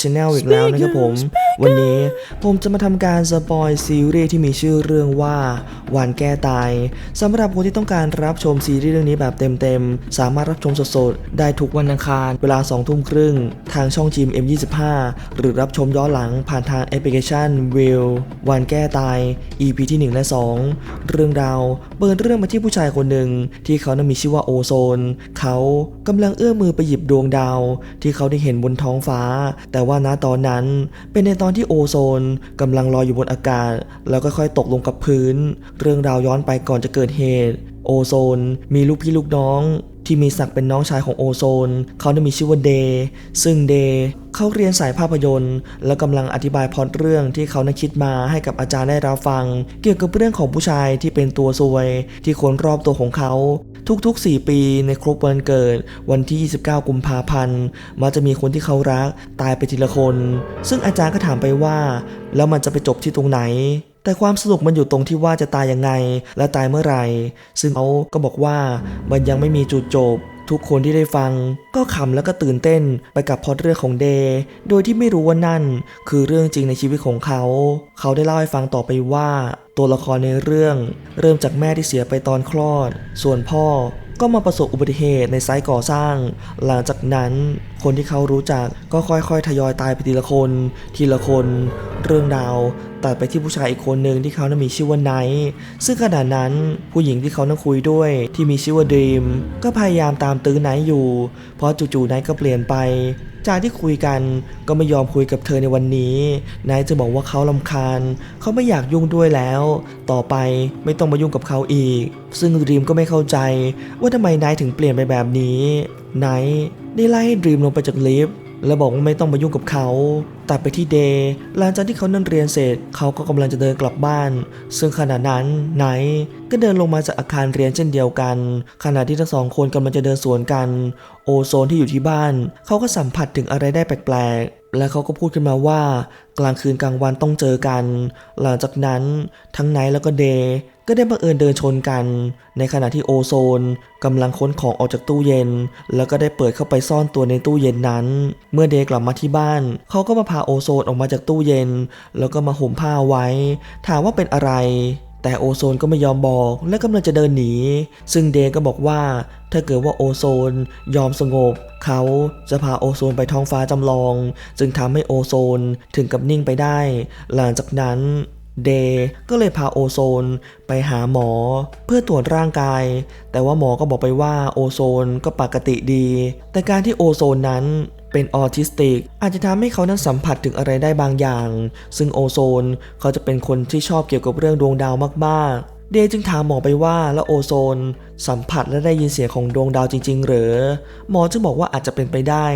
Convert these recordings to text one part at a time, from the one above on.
ชแนลอีกแล้วนะครับผม วันนี้ผมจะมาทำการสปอยซีรีส์ที่มีชื่อเรื่องว่าวันแก้ตายสำหรับคนที่ต้องการรับชมซีรีส์เรื่องนี้แบบเต็มๆ สามารถรับชมสดๆ ได้ทุกวันอังคาร เวลา2ทุ่มครึ่ง ทางช่องจีม M25 หรือรับชมย้อนหลังผ่านทางแอปพลิเคชันวิววันแก้ตาย EP ที่ 1 และ 2 เรื่องราวเปิดเรื่องมาที่ผู้ชายคนหนึ่งที่เขานั้นมีชื่อว่าโอโซน เขากำลังเอื้อมมือไปหยิบดวงดาว ที่เขาได้เห็นบนท้องฟ้า แต่ว่าณตอนนั้นเป็นในตอนที่โอโซนกำลังลอยอยู่บนอากาศ แล้วค่อยๆตกลงกับพื้น เรื่องราวย้อนไปก่อนจะเกิดเหตุ โอโซนมีลูกพี่ลูกน้อง ที่มีศักดิ์เป็นน้องชายของโอโซน เขาได้มีชื่อว่าเดย์ซึ่งเดย์เขาเรียนสายภาพยนตร์ แล้วกำลังอธิบายพอตเรื่องที่เขานั้นคิดมาให้กับอาจารย์ได้รับฟัง เกี่ยวกับเรื่องของผู้ชายที่เป็นตัวซวย ที่คนรอบตัวของเขา ทุกๆ 4 ปีในครบวันเกิด วันที่ 29 กุมภาพันธ์มักจะมีคนที่เขารักตายไปทีละคน ซึ่งอาจารย์ก็ถามไปว่า แล้วมันจะไปจบที่ตรงไหน แต่ความสนุกมันอยู่ตรงที่ว่าจะตายยังไง และตายเมื่อไหร่ ซึ่งเขาก็บอกว่ามันยังไม่มีจุดจบ ทุกคนที่ได้ฟัง ก็ขำแล้วก็ตื่นเต้นไปกับพล็อตเรื่องของเดย์โดยที่ไม่รู้ว่านั่น คือเรื่องจริงในชีวิตของเขา เขาได้เล่าให้ฟังต่อไปว่า ตัวละครในเรื่อง เริ่มจากแม่ที่เสียไปตอนคลอด ส่วนพ่อ ก็มาประสบอุบัติเหตุในไซต์ก่อสร้าง หลังจากนั้นคนที่เขารู้จักก็ค่อยๆ ทยอยตายไปทีละคน ทีละคน เรื่องราวตัดไปที่ผู้ชายอีกคนหนึ่งที่เขานั้นมีชื่อว่าไนท์ซึ่งขณะนั้นผู้หญิงที่เขานั่งคุยด้วยที่มีชื่อว่าดรีมก็พยายามตามตื้อไนท์อยู่ เพราะจู่ๆไนท์ก็เปลี่ยนไป จากที่คุยกันก็ไม่ยอมคุยกับเธอในวันนี้ นายจะบอกว่าเขาลำคาญ เขาไม่อยากยุ่งด้วยแล้ว ต่อไปไม่ต้องมายุ่งกับเขาอีก ซึ่งดีมก็ไม่เข้าใจ ว่าทำไมนายถึงเปลี่ยนไปแบบนี้ นายได้ไล่ให้ดีมลงไปจากลิฟต์ แล้วบอกว่าไม่ต้องมายุ่งกับเขา ตัดไปที่เดย์หลังจากที่เขานั่นเรียนเสร็จ เขาก็กำลังจะเดินกลับบ้าน ซึ่งขณะนั้นไนท์ก็เดินลงมาจากอาคารเรียนเช่นเดียวกัน ขณะที่ทั้งสองคนกำลังจะเดินสวนกัน โอโซนที่อยู่ที่บ้าน เขาก็สัมผัสถึงอะไรได้แปลก และเขาก็พูดขึ้นมาว่ากลางคืนกลางวันต้องเจอกัน หลังจากนั้นทั้งไนท์แล้วก็เดย์ก็ได้บังเอิญเดินชนกัน ในขณะที่โอโซนกำลังค้นของออกจากตู้เย็น แล้วก็ได้เปิดเข้าไปซ่อนตัวในตู้เย็นนั้น เมื่อเดย์กลับมาที่บ้าน เขาก็มาพาโอโซนออกมาจากตู้เย็น แล้วก็มาห่มผ้าไว้ ถามว่าเป็นอะไร แต่โอโซนก็ไม่ยอมบอกและกำลังจะเดินหนี ซึ่งเดย์ก็บอกว่าถ้าเกิดว่าโอโซนยอมสงบ เขาจะพาโอโซนไปท้องฟ้าจำลอง จึงทำให้โอโซนถึงกับนิ่งไปได้ หลังจากนั้น เดย์ก็เลยพาโอโซนไปหาหมอเพื่อตรวจร่างกาย แต่ว่าหมอก็บอกไปว่าโอโซนก็ปกติดี แต่การที่โอโซนนั้นเป็นออทิสติก อาจจะทำให้เขานั้นสัมผัสถึงอะไรได้บางอย่าง ซึ่งโอโซนเขาจะเป็นคนที่ชอบเกี่ยวกับเรื่องดวงดาวมากๆเดย์จึงถามหมอไปว่าแล้วโอโซน สัมผัสและได้ยินเสียงของดวงดาวจริง ๆ หรือ หมอจึงบอกว่าอาจจะเป็นไปได้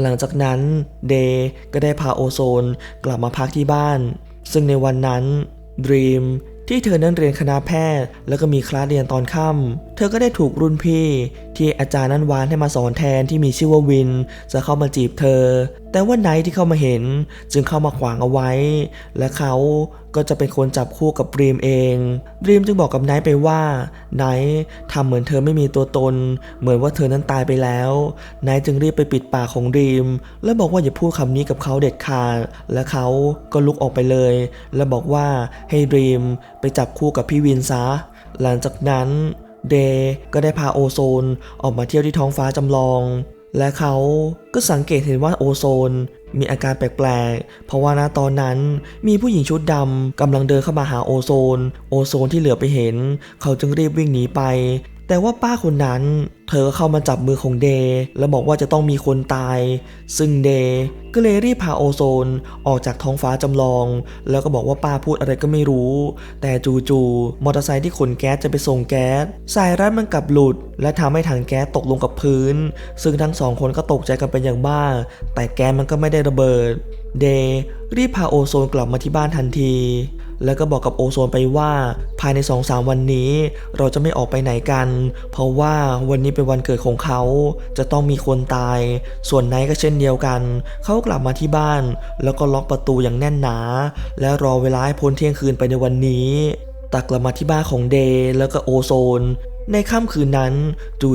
หลังจากนั้นเดย์ก็ได้พาโอโซนกลับมาพักที่บ้าน ซึ่งในวันนั้นดรีมที่เธอนั้นเรียนคณะแพทย์ แล้วก็มีคลาสเรียนตอนค่ำ ธอก็ได้ถูกรุ่นพี่ ที่อาจารย์นั้นวานให้มาสอนแทนที่มีชื่อว่าวิน จะเข้ามาจีบเธอ แต่ว่าไนท์ที่เข้ามาเห็นจึงเข้ามาขวางเอาไว้ และเขาก็จะเป็นคนจับคู่กับดรีมเองดรีมจึงบอกกับไนท์ไปว่าไนท์ทำเหมือนเธอไม่มีตัวตน เหมือนว่าเธอนั้นตายไปแล้วไนท์จึงรีบไปปิดปากของดรีม และบอกว่าอย่าพูดคำนี้กับเขาเด็ดขาดและเขาก็ลุกออกไปเลย และบอกว่าให้ดรีมไปจับคู่กับพี่วินซะหลังจากนั้น เดย์ก็ได้พาโอโซนออกมาเที่ยวที่ท้องฟ้าจำลอง และเขาก็สังเกตเห็นว่าโอโซนมีอาการแปลกๆ เพราะว่าณตอนนั้นมีผู้หญิงชุดดำกำลังเดินเข้ามาหาโอโซน โอโซนที่เหลือไปเห็น เขาจึงรีบวิ่งหนีไป แต่ว่าป้าคนนั้น เธอเข้ามาจับมือของเดย์แล้วบอกว่าจะต้องมีคนตาย ซึ่งเดย์ก็เลยรีบพาโอโซนออกจากท้องฟ้าจำลอง แล้วก็บอกว่าป้าพูดอะไรก็ไม่รู้ แต่จู่ๆมอเตอร์ไซค์ที่ขนแก๊สจะไปส่งแก๊ส สายรัดมันกลับหลุด และทำให้ถังแก๊สตกลงกับพื้น ซึ่งทั้งสองคนก็ตกใจกันเป็นอย่างมากแต่แก๊สมันก็ไม่ได้ระเบิด เดย์รีบพาโอโซนกลับมาที่บ้านทันที แล้วก็บอกกับโอโซนไปว่าภายใน 2-3 วันนี้ เราจะไม่ออกไปไหนกัน เพราะว่าวันนี้เป็นวันเกิดของเขา จะต้องมีคนตาย ส่วนไนท์ก็เช่นเดียวกัน เขากลับมาที่บ้าน แล้วก็ล็อกประตูอย่างแน่นหนา และรอเวลาให้พ้นเที่ยงคืนไปในวันนี้ตักกลับมาที่บ้านของเดย์แล้วก็โอโซน ในค่ำคืนนั้น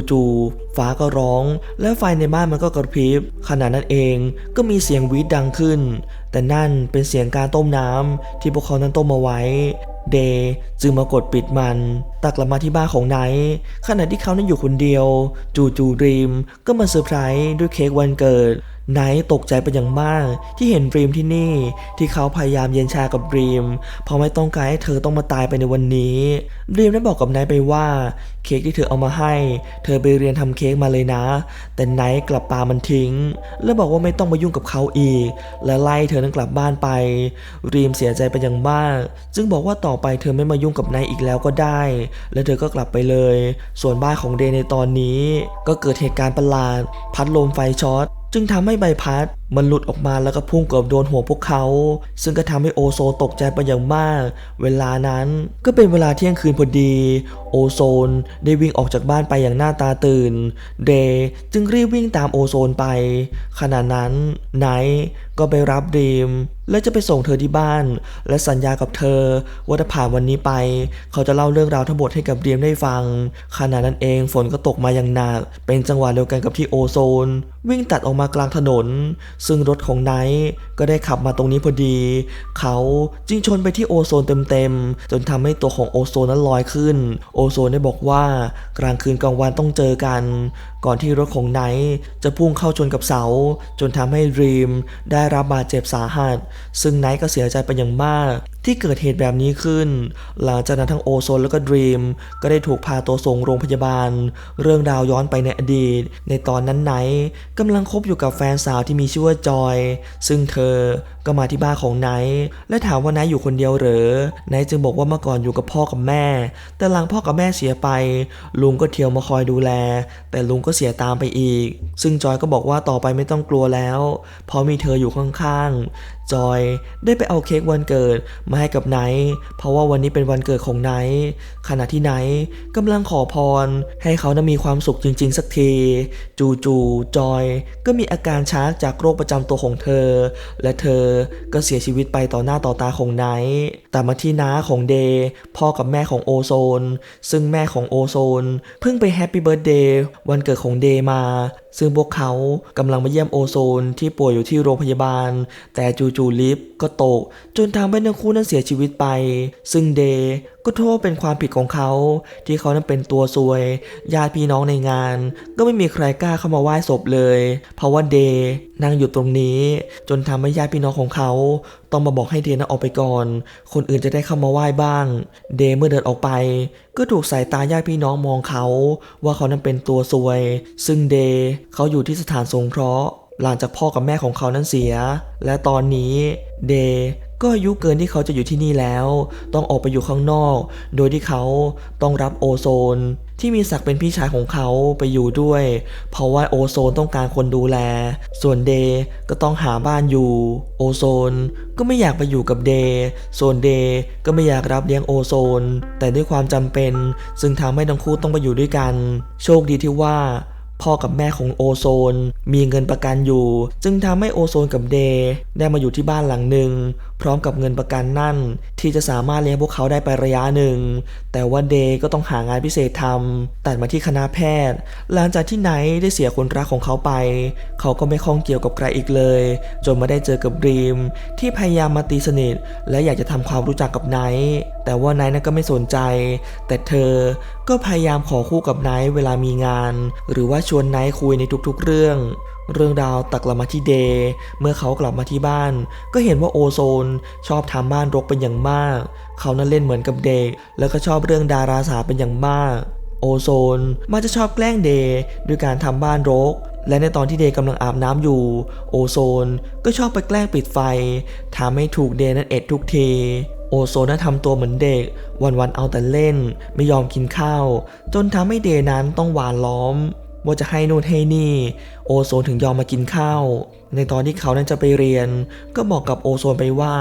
จู่ๆฟ้าก็ร้อง และไฟในบ้านมันก็กระพริบขณะนั้นเองก็มีเสียงวีดดังขึ้น แต่นั่นเป็นเสียงการต้มน้ำที่พวกเขานั้นต้มมาไว้เดย์จึงมากดปิดมัน ตักกลับมาที่บ้านของไนท์ขณะที่เขานั้นอยู่คนเดียว จู่ๆดรีมก็มาเซอร์ไพรส์ด้วยเค้กวันเกิด ไนท์ตกใจเป็นอย่างมากที่เห็นดรีมที่นี่ ที่เขาพยายามเย็นชากับดรีม เพราะไม่ต้องการให้เธอต้องมาตายไปในวันนี้ดรีมได้บอกกับไนท์ไปว่า เค้กที่เธอเอามาให้ เธอไปเรียนทำเค้กมาเลยนะ แต่ไนท์กลับปามันทิ้ง และบอกว่าไม่ต้องมายุ่งกับเขาอีก และไล่เธอนั้นกลับบ้านไปดรีมเสียใจเป็นอย่างมาก จึงบอกว่าต่อไปเธอไม่มายุ่งกับไนท์อีกแล้วก็ได้ และเธอก็กลับไปเลย ส่วนบ้านของเดย์ในตอนนี้ ก็เกิดเหตุการณ์ประหลาด พัดลมไฟช็อต จึงทำให้ใบพัดมันหลุดออกมาแล้วก็พุ่งเกือบโดนหัวพวกเขา ซึ่งก็ทำให้โอโซนตกใจไปอย่างมาก เวลานั้นก็เป็นเวลาเที่ยงคืนพอดี โอโซนได้วิ่งออกจากบ้านไปอย่างหน้าตาตื่น เดย์จึงรีบวิ่งตามโอโซนไป ขณะนั้นไนท์ก็ไปรับดรีมและจะไปส่งเธอที่บ้าน และสัญญากับเธอ ว่าถ้าผ่านวันนี้ไป เขาจะเล่าเรื่องราวทั้งหมดให้กับดรีมได้ฟัง ขณะนั้นเองฝนก็ตกมาอย่างหนัก เป็นจังหวะเดียวกันกับที่โอโซน วิ่งตัดออกมากลางถนนซึ่งรถของไนท์ก็ได้ขับมาตรงนี้พอดี เขาจึงชนไปที่โอโซนเต็มๆ จนทำให้ตัวของโอโซนนั้นลอยขึ้น โอโซนได้บอกว่ากลางคืนกลางวันต้องเจอกัน ก่อนที่รถของไนท์จะพุ่งเข้าชนกับเสา จนทำให้ดรีมได้รับบาดเจ็บสาหัส ซึ่งไนท์ก็เสียใจเป็นอย่างมากที่เกิดเหตุแบบนี้ขึ้น หลังจากนั้นทั้งโอโซนแล้วก็ดรีมก็ได้ถูกพาตัวส่งโรงพยาบาล เรื่องราวย้อนไปในอดีต ในตอนนั้นไนท์กำลังคบอยู่กับแฟนสาวที่มีชื่อว่าจอย ซึ่งเธอก็มาที่บ้านของไนท์และถามว่าไนท์อยู่คนเดียวหรอไนท์จึงบอกว่าเมื่อก่อนอยู่กับพ่อกับแม่ แต่หลังพ่อกับแม่เสียไป ลุงก็เที่ยวมาคอยดูแล แต่ลุงก็เสียตามไปอีก ซึ่งจอยก็บอกว่าต่อไปไม่ต้องกลัวแล้ว เพราะมีเธออยู่ข้างๆ จอยได้ไปเอาเค้กวันเกิดมาให้กับไนท์เพราะว่าวันนี้เป็นวันเกิดของไนท์ขณะที่ไนท์กำลังขอพร ให้เขานั้นมีความสุขจริง ๆ สักที จู่ๆจอยก็มีอาการชักจากโรคประจำตัวของเธอ และเธอก็เสียชีวิตไปต่อหน้าต่อตาของไนท์แต่มาที่น้าของเดย์พ่อกับแม่ของโอโซน ซึ่งแม่ของโอโซน เพิ่งไปแฮปปี้เบิร์ดเดย์วันเกิดของเดย์มา ซึ่งพวกเขากำลังมาเยี่ยมโอโซนที่ป่วยอยู่ที่โรงพยาบาล แต่จู่ๆลิฟต์ก็ตก จนทำให้ทั้งคู่นั้นเสียชีวิตไป ซึ่งเด ก็โทษเป็นความผิดของเขา ที่เขานั้นเป็นตัวซวย ญาติพี่น้องในงาน ก็ไม่มีใครกล้าเข้ามาไหว้ศพเลย เพราะว่าเดย์นั่งอยู่ตรงนี้ จนทำให้ญาติพี่น้องของเขา ต้องมาบอกให้เดย์นั้นออกไปก่อน คนอื่นจะได้เข้ามาไหว้บ้าง เดย์เมื่อเดินออกไป ก็ถูกสายตาญาติพี่น้องมองเขา ว่าเขานั้นเป็นตัวซวย ซึ่งเดย์เขาอยู่ที่สถานสงเคราะห์หลังจากพ่อกับแม่ของเขานั้นเสีย และตอนนี้เดย์ ก็อายุเกินที่เขาจะอยู่ที่นี่แล้ว ต้องออกไปอยู่ข้างนอก โดยที่เขาต้องรับโอโซน ที่มีศักดิ์เป็นพี่ชายของเขาไปอยู่ด้วย เพราะว่าโอโซนต้องการคนดูแล ส่วนเดย์ก็ต้องหาบ้านอยู่ โอโซนก็ไม่อยากไปอยู่กับเดย์ส่วนเดย์ก็ไม่อยากรับเลี้ยงโอโซน แต่ด้วยความจำเป็น ซึ่งทำให้ทั้งคู่ต้องไปอยู่ด้วยกัน โชคดีที่ว่า พ่อกับแม่ของโอโซน มีเงินประกันอยู่ จึงทำให้โอโซนกับเดย์ได้มาอยู่ที่บ้านหลังหนึ่ง พร้อมกับเงินประกันนั่น ที่จะสามารถเลี้ยงพวกเขาได้ไประยะหนึ่ง แต่ว่าเดย์ก็ต้องหางานพิเศษทำตัดมาที่คณะแพทย์ หลังจากที่ไนท์ได้เสียคนรักของเขาไป เขาก็ไม่ข้องเกี่ยวกับใครอีกเลย จนมาได้เจอกับรีม ที่พยายามมาตีสนิท และอยากจะทำความรู้จักกับไนท์แต่ว่าไนท์นั้นก็ไม่สนใจ แต่เธอก็พยายามขอคู่กับไนท์เวลามีงาน หรือว่าชวนไนท์คุยในทุกๆเรื่อง เรื่องราวตักลับมาที่เดย์เมื่อเขากลับมาที่บ้าน ก็เห็นว่าโอโซนชอบทำบ้านรกเป็นอย่างมาก เขานั้นเล่นเหมือนกับเด็ก แล้วก็ชอบเรื่องดาราสาวเป็นอย่างมาก โอโซนมักจะชอบแกล้งเดย์ด้วยการทำบ้านรก และในตอนที่เดย์กำลังอาบน้ำอยู่ โอโซนก็ชอบไปแกล้งปิดไฟทำให้ถูกเดย์นั้นเอ็ดทุกทีโอโซนนั้นทำตัวเหมือนเด็ก วันๆเอาแต่เล่น ไม่ยอมกินข้าว จนทำให้เดย์นั้นต้องหวานล้อม ว่าจะให้นู่นให้นี่ โอโซนถึงยอมมากินข้าว ในตอนที่เขานั้นจะไปเรียน ก็บอกกับโอโซนไปว่า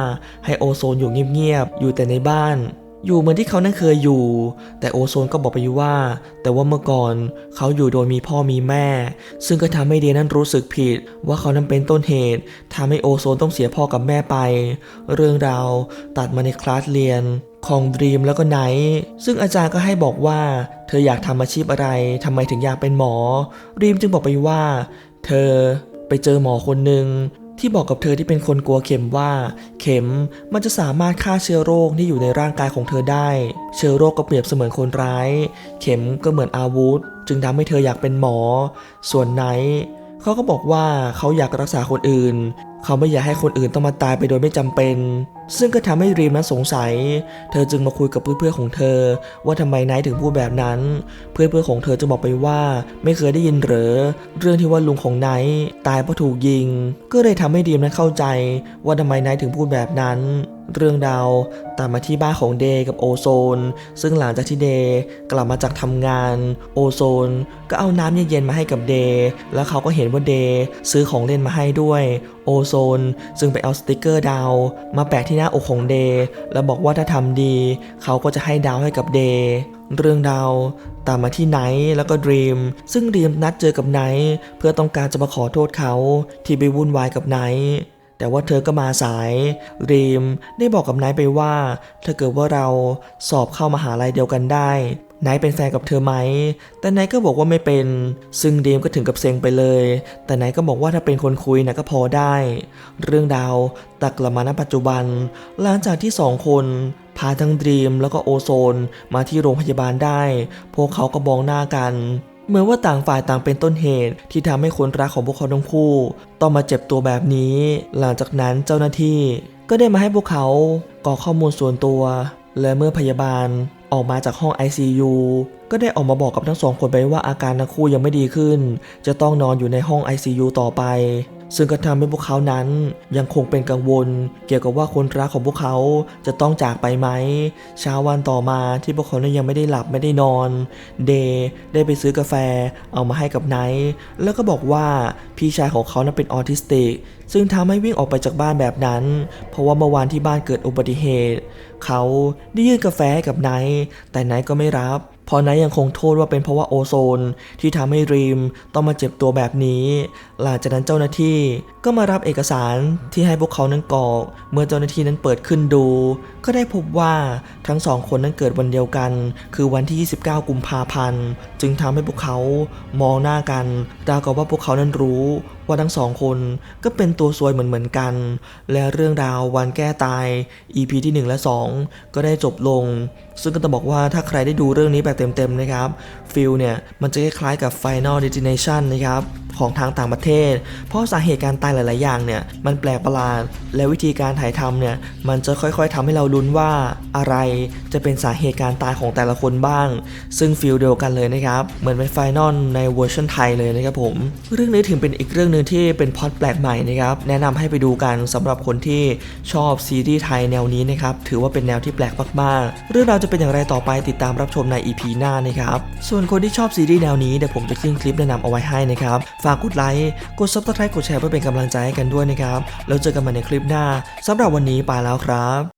ให้โอโซนอยู่เงียบๆอยู่แต่ในบ้าน อยู่เหมือนที่เขานั้นเคยอยู่ แต่โอโซนก็บอกไปว่า แต่ว่าเมื่อก่อนเขาอยู่โดยมีพ่อมีแม่ ซึ่งก็ทำให้เดย์นั้นรู้สึกผิด ว่าเขานั้นเป็นต้นเหตุทำให้โอโซนต้องเสียพ่อกับแม่ไป เรื่องราวตัดมาในคลาสเรียนของดรีมแล้วก็ไนท์ซึ่งอาจารย์ก็ให้บอกว่า เธออยากทำอาชีพอะไรทำไมถึงอยากเป็นหมอดรีมจึงบอกไปว่า เธอไปเจอหมอคนหนึ่ง ที่บอกกับเธอที่เป็นคนกลัวเข็มว่า เข็มมันจะสามารถฆ่าเชื้อโรคที่อยู่ในร่างกายของเธอได้ เชื้อโรคก็เปรียบเสมือนคนร้าย เข็มก็เหมือนอาวุธ จึงทำให้เธออยากเป็นหมอ ส่วนไนท์เขาก็บอกว่าเขาอยากรักษาคนอื่น เขาไม่อยากให้คนอื่นต้องมาตายไปโดยไม่จำเป็น ซึ่งก็ทำให้รีมนั้นสงสัย เธอจึงมาคุยกับเพื่อนๆของเธอ ว่าทำไมไนท์ถึงพูดแบบนั้น เพื่อนๆของเธอจะบอกไปว่า ไม่เคยได้ยินหรือเรื่องที่ว่าลุงของไนท์ตายเพราะถูกยิง ก็เลยทำให้รีมนั้นเข้าใจ ว่าทำไมไนท์ถึงพูดแบบนั้น เรื่องราวตามมาที่บ้านของเดย์กับโอโซน ซึ่งหลังจากที่เดย์กลับมาจากทำงาน โอโซน ก็เอาน้ำเย็นๆมาให้กับเดย์แล้วเขาก็เห็นว่าเดย์ซื้อของเล่นมาให้ด้วย โอโซนซึ่งไปเอาสติกเกอร์ดาวมาแปะที่หน้าอกของเดย์แล้วบอกว่าถ้าทำดี เขาก็จะให้ดาวให้กับเดย์เรื่องดาวตามมาที่ไนท์แล้วก็ดรีมซึ่งดรีมนัดเจอกับไนท์เพื่อต้องการจะมาขอโทษเขาที่ไปวุ่นวายกับไนท์ แต่ว่าเธอก็มาสาย รีมได้บอกกับไนท์ไปว่า ถ้าเกิดว่าเราสอบเข้ามาหาลัยเดียวกันได้นท์เป็นแฟนกับเธอไหม แต่นท์ก็บอกว่าไม่เป็น ซึ่งดีมก็ถึงกับเซ็งไปเลย แต่นท์ก็บอกว่าถ้าเป็นคนคุยนะก็พอได้ เรื่องดาวตักลับมาณปัจจุบัน หลังจากที่สองคนพาทั้งดรีมแล้วก็โอโซนมาที่โรงพยาบาลได้ พวกเขาก็มองหน้ากัน เหมือนว่าต่างฝ่ายต่างเป็นต้นเหตุที่ทำให้คนรักของพวกเขาทั้งคู่ ต้องมาเจ็บตัวแบบนี้ หลังจากนั้นเจ้าหน้าที่ ก็ได้มาให้พวกเขากรอกข้อมูลส่วนตัว และเมื่อพยาบาลออกมาจากห้อง ICU ก็ได้ออกมาบอกกับทั้งสองคนไปว่าอาการทั้งคู่ยังไม่ดีขึ้น จะต้องนอนอยู่ในห้อง ICU ต่อไป ซึ่งก็ทำให้พวกเขานั้นยังคงเป็นกังวล เกี่ยวกับว่าคนรักของพวกเขาจะต้องจากไปไหมเช้าวันต่อมาที่พวกเขานั้นยังไม่ได้หลับไม่ได้นอน เดย์ได้ไปซื้อกาแฟเอามาให้กับไนท์แล้วก็บอกว่าพี่ชายของเขานั้นเป็นออทิสติก ซึ่งทำให้วิ่งออกไปจากบ้านแบบนั้น เพราะว่าเมื่อวานที่บ้านเกิดอุบัติเหตุ เขาได้ยื่นกาแฟให้กับไนท์แต่ไนท์ก็ไม่รับ พราะไนท์ยังคงโทษว่าเป็นเพราะว่าโอโซนที่ทำให้รีมต้องมาเจ็บตัวแบบนี้ หลังจากนั้นเจ้าหน้าที่ก็มารับเอกสารที่ให้พวกเขานั้นกรอก เมื่อเจ้าหน้าที่นั้นเปิดขึ้นดู ก็ได้พบว่าทั้งสองคนนั้นเกิดวันเดียวกัน คือวันที่ 29 กุมภาพันธ์ จึงทำให้พวกเขามองหน้ากันราวกับว่าพวกเขานั้นรู้ ว่าทั้งสองคนก็เป็นตัวซวยเหมือนเหมือนๆกัน และเรื่องราววันแก้ตาย EP ที่ 1 และ 2 ก็ได้จบลง ซึ่งก็ต้องบอกว่าถ้าใครได้ดูเรื่องนี้แบบเต็มๆนะครับฟิลเนี่ยมันจะคล้ายๆกับ Final Destination นะครับ ของทางต่างประเทศ เพราะสาเหตุการตายหลาย ๆ อย่างเนี่ยมันแปลกประหลาด และวิธีการถ่ายทำเนี่ยมันจะค่อย ๆทำให้เราลุ้นว่าอะไรจะเป็นสาเหตุการตายของแต่ละคนบ้าง ซึ่งฟิลเดียวกันเลยนะครับ เหมือนเป็นไฟนอลในเวอร์ชันไทยเลยนะครับผม เรื่องนี้ถึงเป็นอีกเรื่องหนึ่งที่เป็นพอตแปลกใหม่นะครับแนะนำให้ไปดูกันสำหรับคนที่ชอบซีรีส์ไทยแนวนี้นะครับถือว่าเป็นแนวที่แปลกมาก ๆ เรื่องราวจะเป็นอย่างไรต่อไปติดตามรับชมใน EP หน้านะครับส่วนคนที่ชอบซีรีส์แนวนี้เดี๋ยวผมจะขึ้นคลิปแนะนำเอาไว้ให้นะครับฝากกดไลค์ กดซับสไครต์กดแชร์เพื่อเป็นกำลังใจให้กันด้วยนะครับ แล้วเจอกันใหม่ในคลิปหน้าสำหรับวันนี้ไปแล้วครับ